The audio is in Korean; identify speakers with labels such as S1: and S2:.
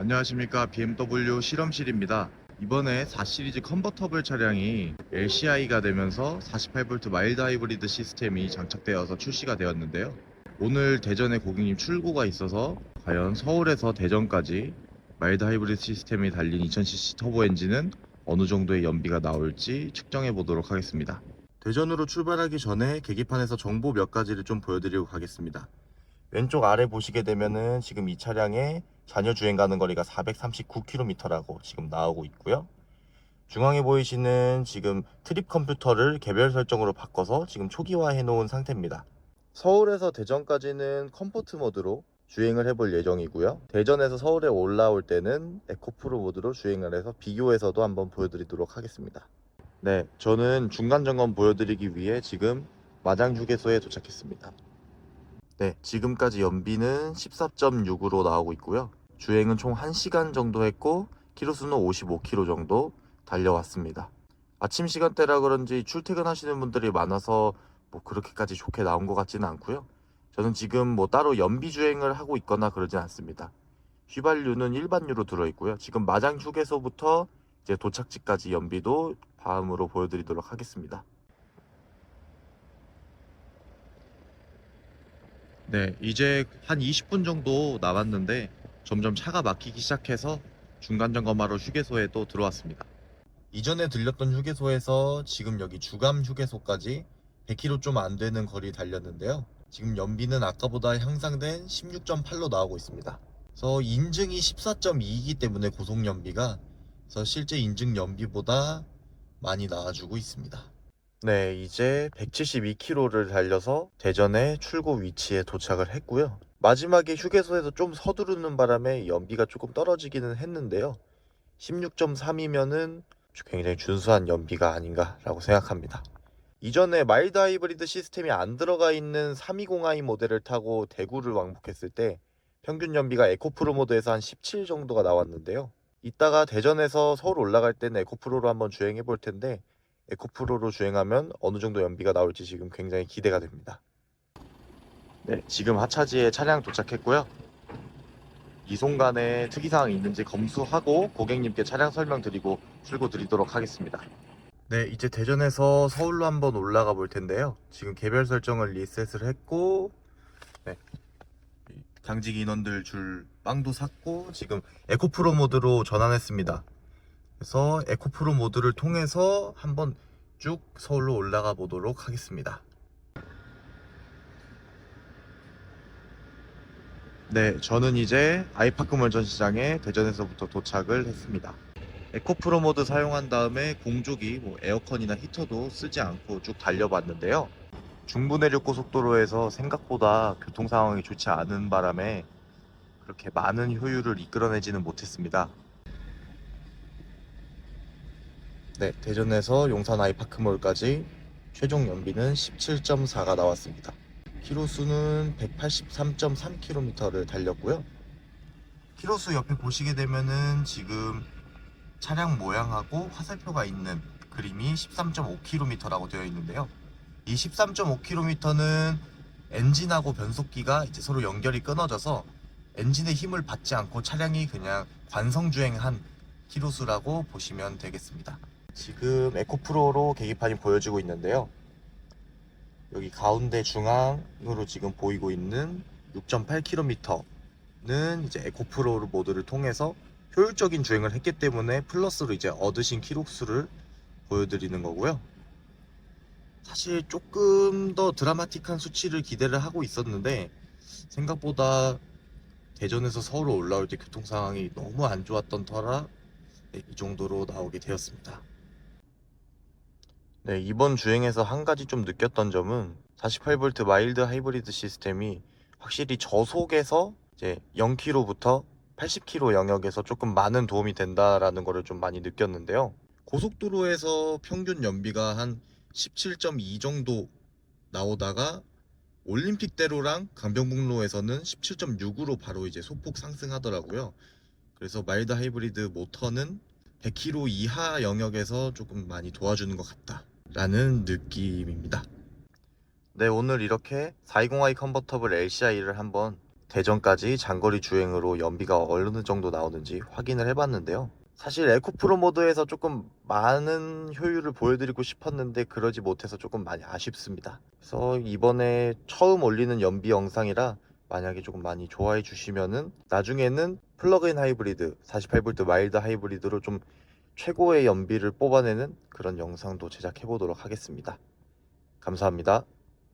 S1: 안녕하십니까 BMW 실험실입니다. 이번에 4 시리즈 컨버터블 차량이 LCI가 되면서 48V 마일드 하이브리드 시스템이 장착되어서 출시가 되었는데요. 오늘 대전에 고객님 출고가 있어서 과연 서울에서 대전까지 마일드 하이브리드 시스템이 달린 2000cc 터보 엔진은 어느 정도의 연비가 나올지 측정해 보도록 하겠습니다. 대전으로 출발하기 전에 계기판에서 정보 몇 가지를 좀 보여드리고 가겠습니다. 왼쪽 아래 보시게 되면은 지금 이 차량의 잔여 주행 가는 거리가 439km라고 지금 나오고 있고요. 중앙에 보이시는 지금 트립 컴퓨터를 개별 설정으로 바꿔서 지금 초기화해 놓은 상태입니다. 서울에서 대전까지는 컴포트 모드로 주행을 해볼 예정이고요. 대전에서 서울에 올라올 때는 에코프로 모드로 주행을 해서 비교해서도 한번 보여드리도록 하겠습니다. 네, 저는 중간 점검 보여드리기 위해 지금 마장 휴게소에 도착했습니다. 네, 지금까지 연비는 14.6으로 나오고 있고요. 주행은 총 1시간 정도 했고 키로수는 55km 정도 달려왔습니다. 아침 시간대라 그런지 출퇴근하시는 분들이 많아서 뭐 그렇게까지 좋게 나온 것 같지는 않고요. 저는 지금 뭐 따로 연비 주행을 하고 있거나 그러진 않습니다. 휘발유는 일반유로 들어있고요. 지금 마장 휴게소부터 이제 도착지까지 연비도 다음으로 보여드리도록 하겠습니다. 네, 이제 한 20분 정도 남았는데 점점 차가 막히기 시작해서 중간 점검하러 휴게소에 또 들어왔습니다. 이전에 들렸던 휴게소에서 지금 여기 주감 휴게소까지 100km 좀 안 되는 거리 달렸는데요. 지금 연비는 아까보다 향상된 16.8로 나오고 있습니다. 그래서 인증이 14.2이기 때문에 고속 연비가 그래서 실제 인증 연비보다 많이 나와주고 있습니다. 네, 이제 172km를 달려서 대전의 출고 위치에 도착을 했고요. 마지막에 휴게소에서 좀 서두르는 바람에 연비가 조금 떨어지기는 했는데요. 16.3이면은 굉장히 준수한 연비가 아닌가라고 생각합니다. 이전에 마일드 하이브리드 시스템이 안 들어가 있는 320i 모델을 타고 대구를 왕복했을 때 평균 연비가 에코프로 모드에서 한 17 정도가 나왔는데요. 이따가 대전에서 서울 올라갈 때는 에코프로로 한번 주행해 볼 텐데 에코프로로 주행하면 어느 정도 연비가 나올지 지금 굉장히 기대가 됩니다. 네, 지금 하차지에 차량 도착했고요. 이송간에 특이사항이 있는지 검수하고 고객님께 차량 설명드리고 출고 드리도록 하겠습니다. 네, 이제 대전에서 서울로 한번 올라가 볼 텐데요. 지금 개별 설정을 리셋을 했고, 네, 당직 인원들 줄 빵도 샀고, 지금 에코프로 모드로 전환했습니다. 그래서 에코프로 모드를 통해서 한번 쭉 서울로 올라가 보도록 하겠습니다. 네, 저는 이제 아이파크몰 전시장에 대전에서부터 도착을 했습니다. 에코프로 모드 사용한 다음에 공조기, 뭐 에어컨이나 히터도 쓰지 않고 쭉 달려봤는데요. 중부 내륙 고속도로에서 생각보다 교통 상황이 좋지 않은 바람에 그렇게 많은 효율을 이끌어내지는 못했습니다. 네, 대전에서 용산 아이파크몰까지 최종 연비는 17.4가 나왔습니다. 키로수는 183.3km를 달렸고요. 키로수 옆에 보시게 되면은 지금 차량 모양하고 화살표가 있는 그림이 13.5km라고 되어 있는데요. 이 13.5km는 엔진하고 변속기가 이제 서로 연결이 끊어져서 엔진의 힘을 받지 않고 차량이 그냥 관성 주행한 키로수라고 보시면 되겠습니다. 지금 에코프로로 계기판이 보여지고 있는데요. 여기 가운데 중앙으로 지금 보이고 있는 6.8km는 이제 에코프로 모드를 통해서 효율적인 주행을 했기 때문에 플러스로 이제 얻으신 키로수를 보여드리는 거고요. 사실 조금 더 드라마틱한 수치를 기대를 하고 있었는데 생각보다 대전에서 서울 올라올 때 교통 상황이 너무 안 좋았던 터라 네, 이 정도로 나오게 되었습니다. 네, 이번 주행에서 한 가지 좀 느꼈던 점은 48V 마일드 하이브리드 시스템이 확실히 저속에서 이제 0km부터 80km 영역에서 조금 많은 도움이 된다라는 거를 좀 많이 느꼈는데요. 고속도로에서 평균 연비가 한 17.2 정도 나오다가 올림픽대로랑 강변북로에서는 17.6으로 바로 이제 소폭 상승하더라고요. 그래서 마일드 하이브리드 모터는 100km 이하 영역에서 조금 많이 도와주는 것 같다 라는 느낌입니다. 네, 오늘 이렇게 420i 컨버터블 LCI를 한번 대전까지 장거리 주행으로 연비가 어느 정도 나오는지 확인을 해봤는데요. 사실 에코프로 모드에서 조금 많은 효율을 보여드리고 싶었는데 그러지 못해서 조금 많이 아쉽습니다. 그래서 이번에 처음 올리는 연비 영상이라 만약에 조금 많이 좋아해 주시면은 나중에는 플러그인 하이브리드 48V 마일드 하이브리드로 좀 최고의 연비를 뽑아내는 그런 영상도 제작해 보도록 하겠습니다. 감사합니다.